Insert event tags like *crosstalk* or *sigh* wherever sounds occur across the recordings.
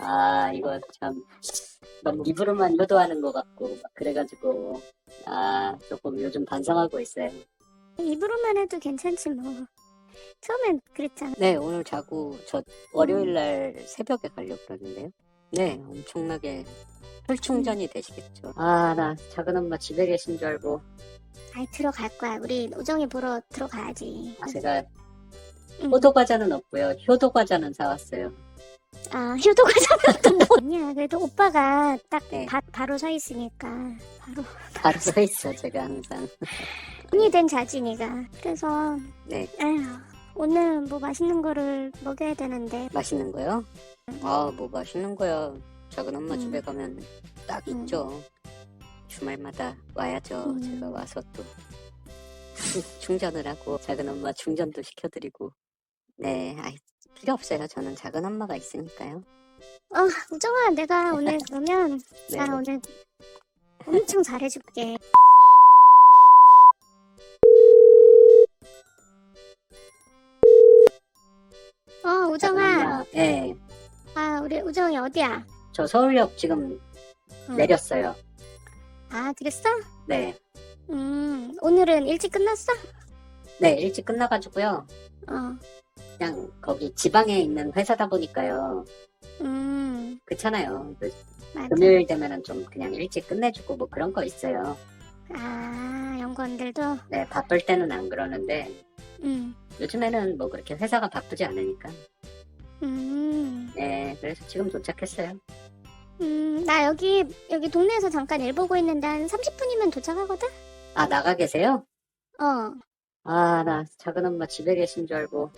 아, 이거 참, 너무 입으로만 효도하는 것 같고, 막 그래가지고, 아, 조금 요즘 반성하고 있어요. 입으로만 해도 괜찮지 뭐. 처음엔 그랬잖아. 네, 오늘 자고, 저 월요일 날 새벽에 가려고 그러는데요. 네, 엄청나게 혈충전이 되시겠죠. 아, 나 작은 엄마 집에 계신 줄 알고, 아이 들어갈 거야. 우리 우정이 보러 들어가야지. 제가 응. 효도 과자는 없고요. 효도 과자는 사왔어요. 아 효도 과자는 또 뭐냐. 그래도 오빠가 딱 네. 바, 바로 서 있으니까 바로 바로 서 있어, 제가 항상. 돈이 된 자진이가. 그래서 네, 에휴, 오늘 뭐 맛있는 거를 먹여야 되는데 맛있는 거요? 아, 뭐 맛있는 거야. 작은 엄마 음. 집에 가면 딱 음. 있죠. 주말마다 와야죠. 음. 제가 와서 또 충전을 하고 작은 엄마 충전도 시켜드리고. 네, 아이, 필요 없어요. 저는 작은 엄마가 있으니까요. 어 우정아 내가 오늘 *laughs* 그러면 네, 나 오늘 엄청 잘해줄게. 어 우정아. 네, 아 우리 우정이 어디야? 저 서울역 지금 응. 내렸어요. 아 그랬어? 네, 음 오늘은 일찍 끝났어? 네, 일찍 끝나가지고요. 어. 그냥 거기 지방에 있는 회사다 보니까요. 음 그렇잖아요. 그 맞아. 금요일 되면은 좀 그냥 일찍 끝내주고 뭐 그런 거 있어요. 아 연구원들도 네, 바쁠 때는 안 그러는데 음. 요즘에는 뭐 그렇게 회사가 바쁘지 않으니까. 음, 네, 그래서 지금 도착했어요. 음, 나 여기, 여기 동네에서 잠깐 일 보고 있는데 한 30분이면 도착하거든? 아, 나가 계세요? 어. 아, 나 작은 엄마 집에 계신 줄 알고.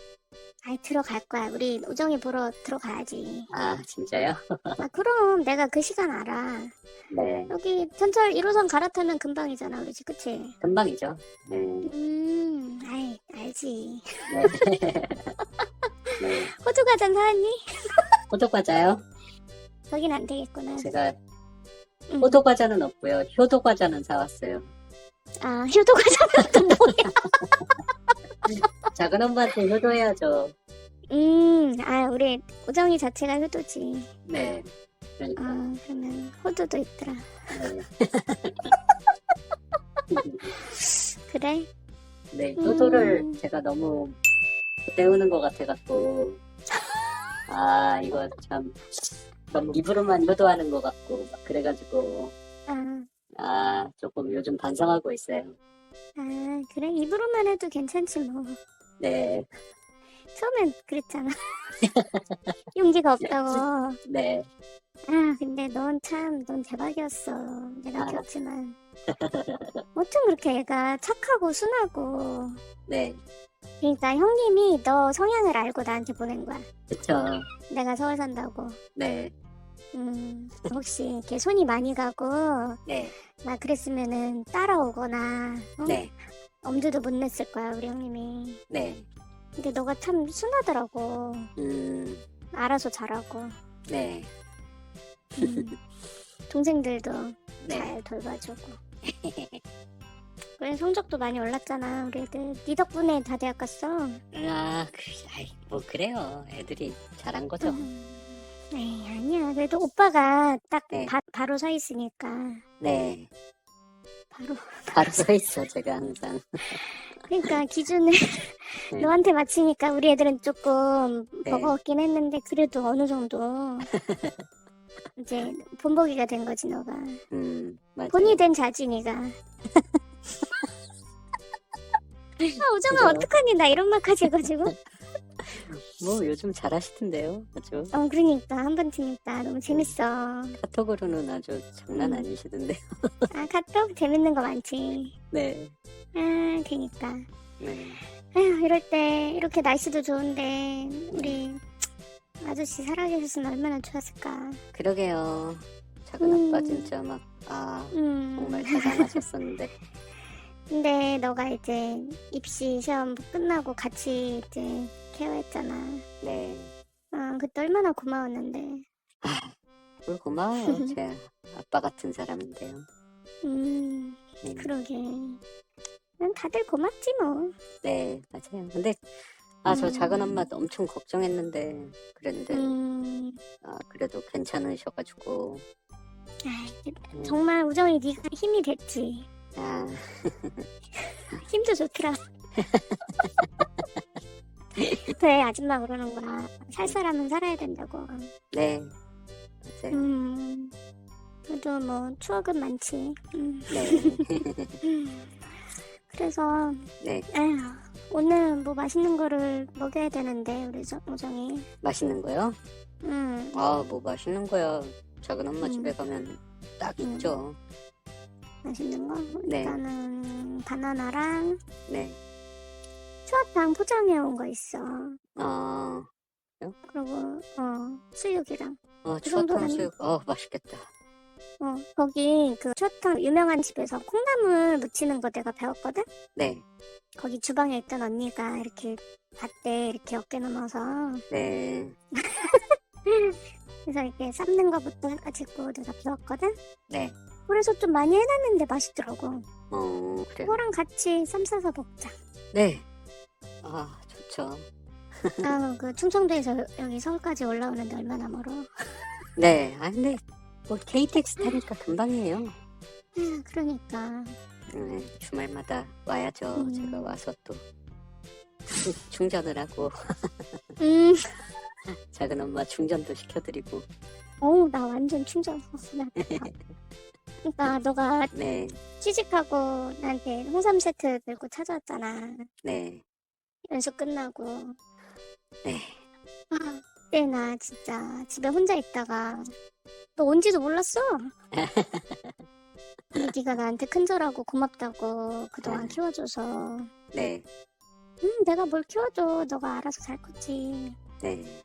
아이, 들어갈 거야. 우리 우정이 보러 들어가야지. 아, 진짜요? 아, 그럼 내가 그 시간 알아. 네, 여기 전철 1호선 갈아타면 금방이잖아, 우리 집, 그치? 금방이죠. 네, 음, 아이, 알지. 네. *laughs* 네. 호두 과자 사왔니? 호두 과자요? 거긴 안 되겠구나. 제가 음. 호두 과자는 없고요. 효도 과자는 사왔어요. 아, 효도 과자는 또 뭐야? 작은 엄마한테 효도해야죠. 음, 아, 우리 우정이 자체가 효도지. 네. 그러니까. 아, 그러면 호두도 있더라. 네. *laughs* 그래? 네, 효도를 음. 제가 너무 때우는 것 같아갖고. *laughs* 아, 이거 참. 너무 입으로만 효도하는 것 같고, 막 그래가지고. 아, 아, 조금 요즘 반성하고 있어요. 아, 그래? 입으로만 해도 괜찮지 뭐. 네, 처음엔 그랬잖아. *laughs* 용기가 없다고. *laughs* 네. 아, 근데 넌 참, 넌 대박이었어. 내가 아. 키웠지만. *laughs* 어쩜 그렇게 애가 착하고 순하고. 네, 그러니까 형님이 너 성향을 알고 나한테 보낸 거야. 그쵸. 내가 서울 산다고. 네, 음, 혹시 이렇게 손이 많이 가고, 네, 막 그랬으면은 따라오거나, 어? 네, 엄두도 못 냈을 거야, 우리 형님이. 네. 근데 너가 참 순하더라고. 음, 알아서 잘하고. 네, 음, 동생들도 네. 잘 돌봐주고. 그래, 성적도 많이 올랐잖아, 우리 애들. 네 덕분에 다 대학 갔어. 아, 그, 아이, 뭐, 그래요. 애들이 잘한 거죠. 음, 에이, 아니야. 그래도 오빠가 딱 네. 바, 바로 서 있으니까. 네. 바로. *laughs* 바로 서 있어, 제가 항상. 그러니까 기준을 *laughs* 네. 너한테 맞추니까 우리 애들은 조금 네. 버거웠긴 했는데 그래도 어느 정도 *laughs* 이제 본보기가 된 거지 너가 음, 맞아요. 본이 된 자진이가 아 오정아? 어떡하니 나 이런 말까지 해가지고 뭐, 요즘 잘하시던데요. 아주. 어 그러니까 한번 치니까 너무 재밌어 아 카톡으로는 아주 장난 음. 아니시던데. 카톡 재밌는 거 많지 네, 아 그니까 네. 아휴 이럴 때 이렇게 날씨도 좋은데 우리 아저씨 살아계셨으면 얼마나 좋았을까 그러게요. 작은 음. 아빠 진짜 막, 아, 음 정말 자상하셨었는데. *laughs* 근데 너가 이제 입시 시험 끝나고 같이 이제 케어했잖아. 네. 아, 그때 얼마나 고마웠는데. 뭘 고마워요. *laughs* 제 아빠 같은 사람인데요. 음, 네. 그러게. 난 다들 고맙지 뭐. 네, 맞아요. 근데, 아, 저 음. 작은 엄마 엄청 걱정했는데, 그랬는데, 음, 음. 아, 그래도 괜찮으셔가지고. 음, 정말 우정이 네가 힘이 됐지. 아, *laughs* 힘도 좋더라. *laughs* 그래 아줌마 그러는 거야. 살 사람은 살아야 된다고. 네. 맞아요. 음. 그래도 뭐 추억은 많지. 음. 네. *laughs* 그래서 네. 에휴, 오늘 뭐 맛있는 거를 먹여야 되는데 우리 저- 우정이. 맛있는 거요? 음. 아, 뭐 맛있는 거야. 작은 엄마 음. 집에 가면 딱 음. 있죠. 맛있는 거. 네. 일단은 바나나랑 네. 추어탕 포장해 온 거 있어. 아, 그리고 어 수육이랑. 어, 그 정도는- 추어탕 수육. 어, 맛있겠다. 어 거기 그 추어탕 유명한 집에서 콩나물 무치는 거 내가 배웠거든. 네. 거기 주방에 있던 언니가 이렇게 봤대 이렇게 어깨 넘어서 네. *laughs* 그래서 이렇게 삶는 거부터 해가지고 내가 배웠거든. 네. 그래서 좀 많이 해놨는데 맛있더라고. 어, 그래요. 그거랑 같이 쌈 싸서 먹자. 네. 아, 좋죠. 아, 그 충청도에서 여기 서울까지 올라오는데 얼마나 멀어. 네. 아, 근데 뭐 KTX 타니까 금방이에요. 아, 그러니까. 네, 주말마다 와야죠. 음. 제가 와서 또 충- *laughs* 충전을 하고 음, *laughs* 작은 엄마 충전도 시켜드리고. 어우, 나 완전 충전. 나 *laughs* 그러니까 너가 네, 취직하고 나한테 홍삼 세트 들고 찾아왔잖아. 네, 연수 끝나고. 네. 아, 그때 나 진짜 집에 혼자 있다가 너 온지도 몰랐어. *laughs* 근데 네가 나한테 큰절하고 고맙다고 그동안 네. 키워줘서 네, 음 내가 뭘 키워줘 너가 알아서 잘 컸지 네.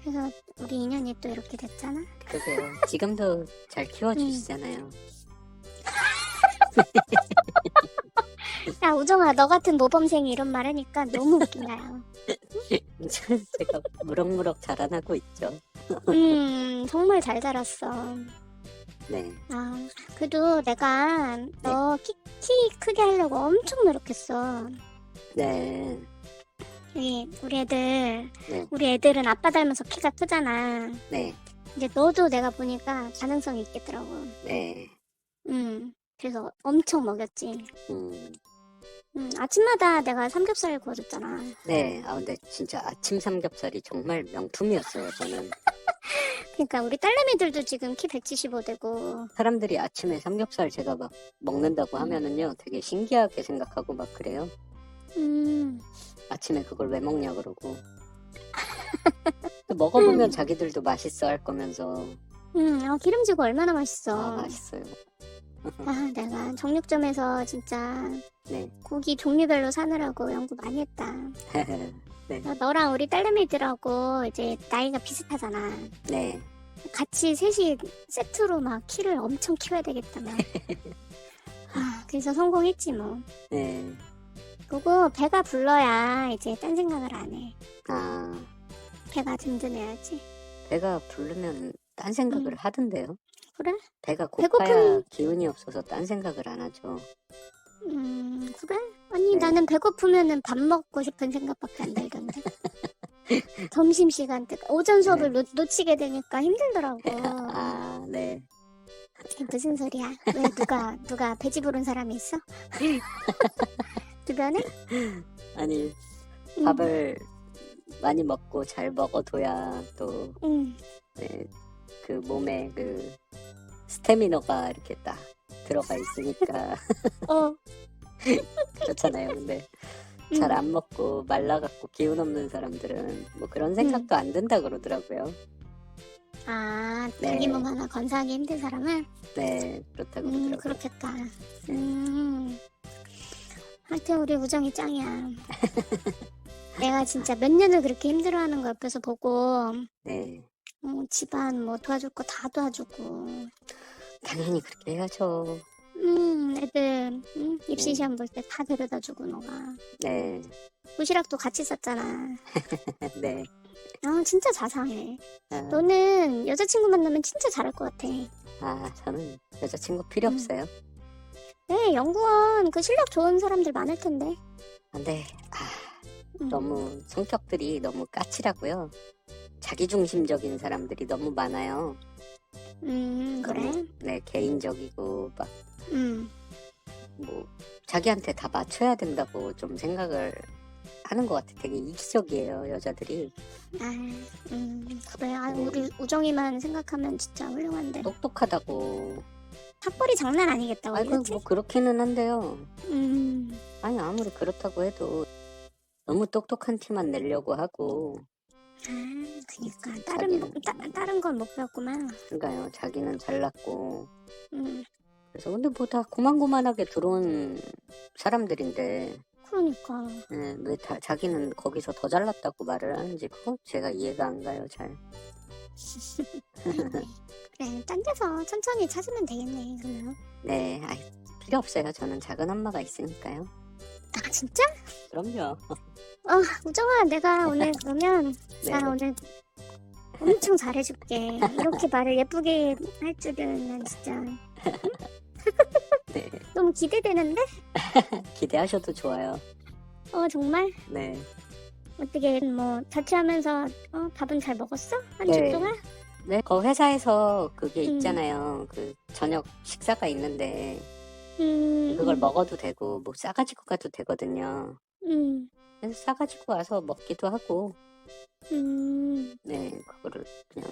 그래서 우리 인연이 또 이렇게 됐잖아 그러게요. 지금도 잘 키워주시잖아요. *laughs* 야 우정아 너 같은 모범생이 이런 말 하니까 너무 웃긴다요 *laughs* 제가 무럭무럭 자라나고 있죠. 음 정말 잘 자랐어 네, 아 그래도 내가 너키키 크게 하려고 엄청 노력했어 네, 우리, 우리 애들, 네. 우리 애들은 아빠 닮아서 키가 크잖아. 네, 이제 너도 내가 보니까 가능성이 있겠더라고. 네. 음, 그래서 엄청 먹였지. 음, 음, 아침마다 내가 삼겹살 구워줬잖아. 네. 아, 근데 진짜 아침 삼겹살이 정말 명품이었어요, 저는. *laughs* 그러니까 우리 딸내미들도 지금 키 175 되고, 사람들이 아침에 삼겹살 제가 막 먹는다고 하면은요, 되게 신기하게 생각하고 막 그래요. 음, 아침에 그걸 왜 먹냐 그러고. 또 먹어보면 *laughs* 자기들도 맛있어 할 거면서. 음, 어, 기름지고 얼마나 맛있어. 아, 맛있어요. 아, 내가 정육점에서 진짜 네. 고기 종류별로 사느라고 연구 많이 했다. *laughs* 네. 어, 너랑 우리 딸내미들하고 이제 나이가 비슷하잖아. 네. 같이 셋이 세트로 막 키를 엄청 키워야 되겠다며. *laughs* 아, 그래서 성공했지 뭐. 네. 그리고 배가 불러야 이제 딴 생각을 안 해. 아, 배가 든든해야지. 배가 부르면 딴 생각을 음. 하던데요. 그래? 배가 고파야 배고픈- 기운이 없어서 딴 생각을 안 하죠. 음, 그래? 아니, 네. 나는 배고프면은 밥 먹고 싶은 생각밖에 안 들던데. *laughs* 점심 시간 때, 오전 수업을 놓, 놓치게 되니까 힘들더라고. *laughs* 아, 네. 이게 무슨 소리야? 왜 누가, 누가 배지 부른 사람이 있어? *laughs* 주변에? 아니, 음, 밥을 많이 먹고 잘 먹어둬야 또, 음, 네, 그 몸에 그 스태미너가 이렇게 딱 들어가 있으니까 *laughs* 어, 그렇잖아요. 근데 음. 잘안 먹고 말라갖고 기운 없는 사람들은 뭐 그런 생각도 안 든다 그러더라고요. 아, 네. 자기 몸 하나 건사하기 힘든 사람은? 네, 그렇다고 음, 그러더라고요. 그렇겠다. 네. 음. 하여튼 우리 우정이 짱이야. *laughs* 내가 진짜 몇 년을 그렇게 힘들어하는 거 옆에서 보고 네, 어, 집안 뭐 도와줄 거 다 도와주고 당연히 그렇게 해야죠. 음 애들 음, 입시 네. 시험 볼 때 다 데려다 주고 너가 네, 도시락도 같이 쌌잖아. *laughs* 네. 아 진짜 자상해. 아, 너는 여자친구 만나면 진짜 잘할 것 같아. 아, 저는 여자친구 필요 음. 없어요. 네 연구원 그 실력 좋은 사람들 많을 텐데. 근데 아, 음. 너무 성격들이 너무 까칠하고요. 자기중심적인 사람들이 너무 많아요. 음, 그래? 너무, 네, 개인적이고 막 음, 뭐 자기한테 다 맞춰야 된다고 좀 생각을 하는 것 같아. 되게 이기적이에요 여자들이. 아, 음, 그래. 아, 우리 우정이만 생각하면 진짜 훌륭한데. 똑똑하다고. 학벌이 장난 아니겠다, 우리, 아이고 그치? 뭐 그렇기는 한데요. 음, 아니 아무리 그렇다고 해도 너무 똑똑한 티만 내려고 하고 아, 그니까. 다른, 뭐- 따, 다른 건 못 배웠구만. 그러니까요 자기는 잘났고 음, 그래서 근데 뭐 다 고만고만하게 들어온 사람들인데 그러니까. 예, 왜 다, 자기는 거기서 더 잘났다고 말을 하는지 그거 제가 이해가 안 가요 잘. *laughs* 그래, 딴 데서 천천히 찾으면 되겠네, 그러면. 네, 아이, 필요 없어요. 저는 작은 엄마가 있으니까요. 아, 진짜? 그럼요. 어, 우정아, 내가 오늘 *laughs* 그러면, 네. 나 오늘 엄청 잘해줄게. 이렇게 말을 예쁘게 할 줄은 난 진짜 네, *laughs* 너무 기대되는데? *laughs* 기대하셔도 좋아요. 어, 정말? 네, 어떻게 뭐 자취하면서 어, 밥은 잘 먹었어? 한 주 네. 동안? 네, 그 회사에서 그게 음. 있잖아요. 그 저녁 식사가 있는데 음, 그걸 음, 먹어도 되고 뭐 싸가지고 가도 되거든요. 음, 그래서 싸가지고 와서 먹기도 하고, 음, 네, 그거를 그냥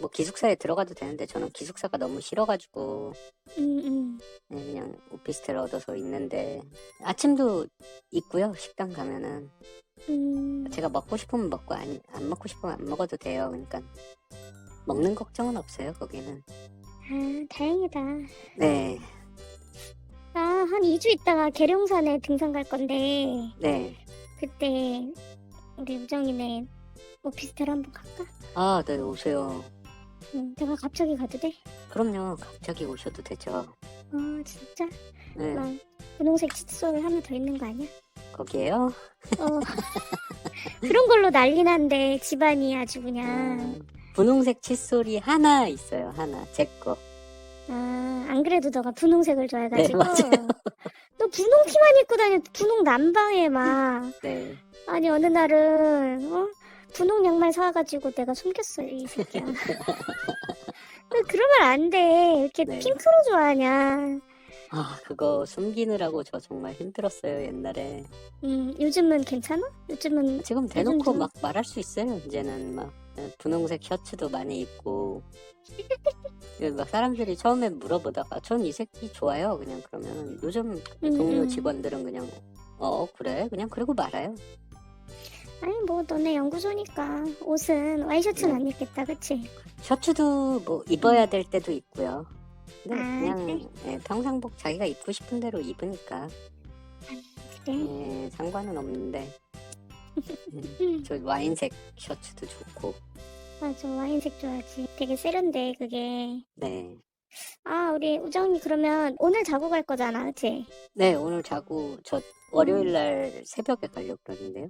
뭐 기숙사에 들어가도 되는데 저는 기숙사가 너무 싫어가지고 음, 음. 네, 그냥 오피스텔 얻어서 있는데 아침도 있고요. 식당 가면은 음. 제가 먹고 싶으면 먹고 안, 안 먹고 싶으면 안 먹어도 돼요. 그러니까 먹는 걱정은 없어요. 거기는. 아, 다행이다. 네, 나한 2주 있다가 계룡산에 등산 갈 건데 네. 그때 우리 우정이네 오피스텔 한번 갈까? 아, 네 오세요. 응, 내가 갑자기 가도 돼? 그럼요. 갑자기 오셔도 되죠. 어, 진짜? 네, 막 분홍색 칫솔 하나 더 있는 거 아니야? 거기에요. 어. 그런 걸로 난리 난데 집안이 아주 그냥 음, 분홍색 칫솔이 하나 있어요. 하나 제 거. 아, 안 그래도 너가 분홍색을 좋아해가지고 네. *laughs* 너 분홍 티만 입고 다녀 분홍 남방에 막 *laughs* 네, 아니 어느 날은 어? 분홍 양말 사와가지고 내가 숨겼어 이 새끼야 *laughs* 너 그러면 안 돼 이렇게 네. 핑크로 좋아하냐 아 그거 숨기느라고 저 정말 힘들었어요 옛날에. 음 요즘은 괜찮아? 요즘은 지금 대놓고 요즘 좀- 막 말할 수 있어요. 이제는 막 네, 분홍색 셔츠도 많이 입고. 그막 사람들이 처음에 물어보다가 전 이 새끼 좋아요. 그냥 그러면 요즘 동료 음. 직원들은 그냥 어 그래 그냥 그러고 말아요. 아니 뭐 너네 연구소니까 옷은 와이셔츠는 네. 안 입겠다 그치? 셔츠도 뭐 입어야 될 때도 있고요. 근데 아, 그냥? 예, 평상복 자기가 입고 싶은 대로 입으니까 그래 예, 상관은 없는데 음, *laughs* 음, 저 와인색 셔츠도 좋고 맞아 와인색 좋아하지 되게 세련돼 그게 네. 아 우리 우정이 그러면 오늘 자고 갈 거잖아 그치? 네 오늘 자고 저 월요일 날 새벽에 가려고 그러는데요.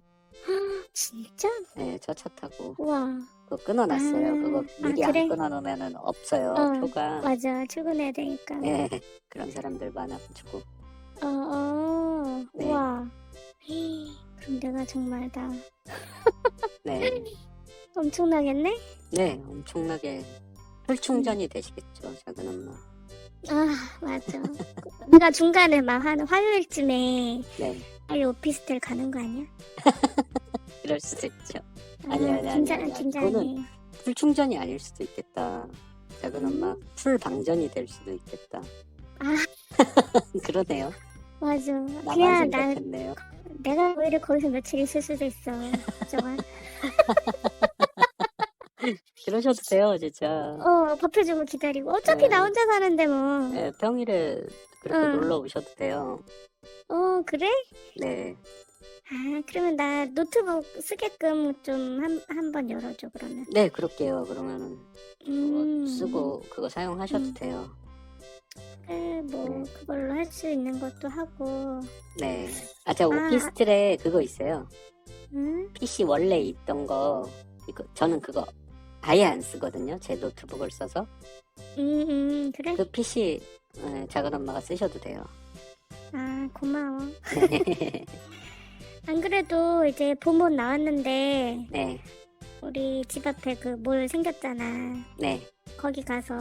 진짜? 네, 저 차 타고 우와 그거 끊어놨어요. 아, 그거 아, 미리 그래? 안 끊어놓으면 없어요 어, 표가. 맞아 출근해야 되니까 예, 그런 사람들 많아가지고 어, 어, 네. 우와 헤이, 그럼 내가 정말 다 *laughs* 네, 엄청나겠네? 네 엄청나게 혈충전이 되시겠죠 작은 엄마. 아 맞아 *laughs* 내가 중간에 막 한 화요일쯤에 네, 빨리 오피스텔 가는 거 아니야? *laughs* 그럴 수도 있죠. 아, 아니, 아니, 아니, 긴장, 아니. 긴장해 그거는- 풀 충전이 아닐 수도 있겠다. 작은 엄마 음. 풀 방전이 될 수도 있겠다. 아 *laughs* 그러네요. 맞아 나만 그냥 나 생각했네요. 내가 오히려 거기서 며칠 있을 수도 있어 정말 그러셔도 돼요, 진짜. 어 밥해주고 기다리고 어차피 네. 나 혼자 사는데 뭐 네, 평일에 그렇게 응. 놀러 오셔도 돼요. 어 그래? 네, 아 그러면 나 노트북 쓰게끔 좀 한 한 번 열어줘 그러면 네 그럴게요. 그러면은 그거 음, 쓰고 그거 사용하셔도 음. 돼요. 그래 뭐 그걸로 할 수 있는 것도 하고 네. 아, 저 아. 오피스텔에 그거 있어요. 응? PC 원래 있던 거, 이거, 저는 그거 아예 안 쓰거든요. 제 노트북을 써서. 음, 음, 그래? 그 PC, 예, 작은 엄마가 쓰셔도 돼요. 아, 고마워. *laughs* 안 그래도 이제 봄옷 나왔는데, 네. 우리 집 앞에 그 몰 생겼잖아. 네. 거기 가서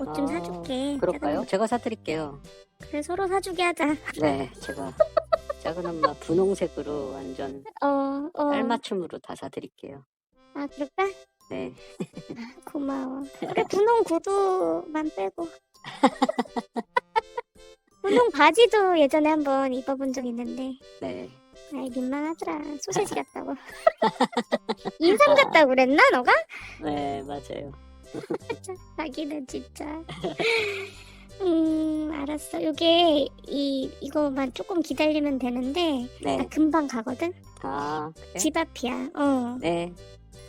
옷 좀 아, 사줄게. 그럴까요? 작은- 제가 사드릴게요. 그래 서로 사주게 하자. 네, 제가 작은 엄마 분홍색으로 완전 *laughs* 어, 어. 깔맞춤으로 다 사드릴게요. 아 그럴까? 네. *laughs* 고마워. 그래 분홍 구두만 빼고. *laughs* 분홍 바지도 예전에 한번 입어본 적 있는데 네. 아이 민망하더라. 소세지 *laughs* 같다고. 인삼 같다고 그랬나 너가? 네, 맞아요. 자기는 진짜. 음 알았어. 요게 이 이거만 조금 기다리면 되는데 나 네. 금방 가거든. 아, 그래요? 집 앞이야. 어. 네.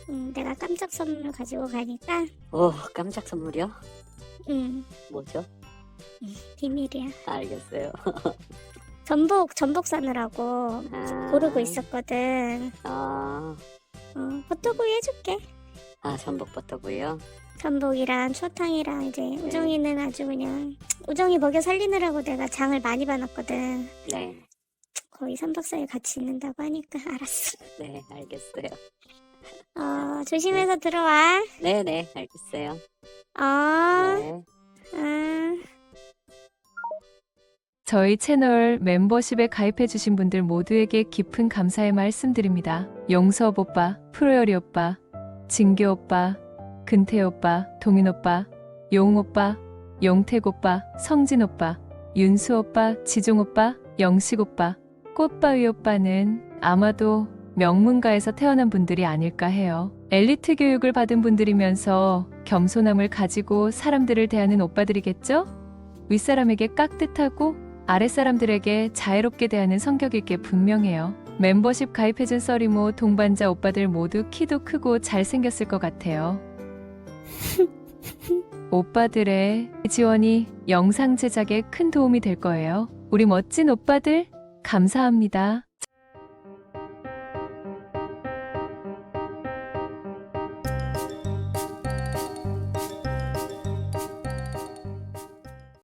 음, 내가 깜짝 선물 가지고 가니까 오, 깜짝 선물이요? 음 뭐죠? 비밀이야. 알겠어요. *laughs* 전복 전복 사느라고 아, 고르고 있었거든. 아, 어, 버터구이 해줄게. 아, 전복 버터구이요? 전복이랑 추어탕이랑 이제 우정이는 아주 그냥 우정이 먹여 살리느라고 내가 장을 많이 봐놨거든. 네. 거의 3박 4일 같이 있는다고 하니까 알았어. 네, 알겠어요. 어, 조심해서 들어와. 네, 네, 알겠어요. 어, 네. 아. 저희 채널 멤버십에 가입해주신 분들 모두에게 깊은 감사의 말씀드립니다. 용섭 오빠, 프로열이 오빠, 진규 오빠, 근태 오빠, 동인 오빠, 용 오빠, 용택 오빠, 성진 오빠, 윤수 오빠, 지종 오빠, 영식 오빠, 꽃바위 오빠는 아마도 명문가에서 태어난 분들이 아닐까 해요. 엘리트 교육을 받은 분들이면서 겸손함을 가지고 사람들을 대하는 오빠들이겠죠? 윗사람에게 깍듯하고 아랫사람들에게 자애롭게 대하는 성격일 게 분명해요. 멤버십 가입해준 썰이모 동반자 오빠들 모두 키도 크고 잘생겼을 것 같아요. *laughs* 오빠들의 지원이 영상 제작에 큰 도움이 될 거예요. 우리 멋진 오빠들, 감사합니다.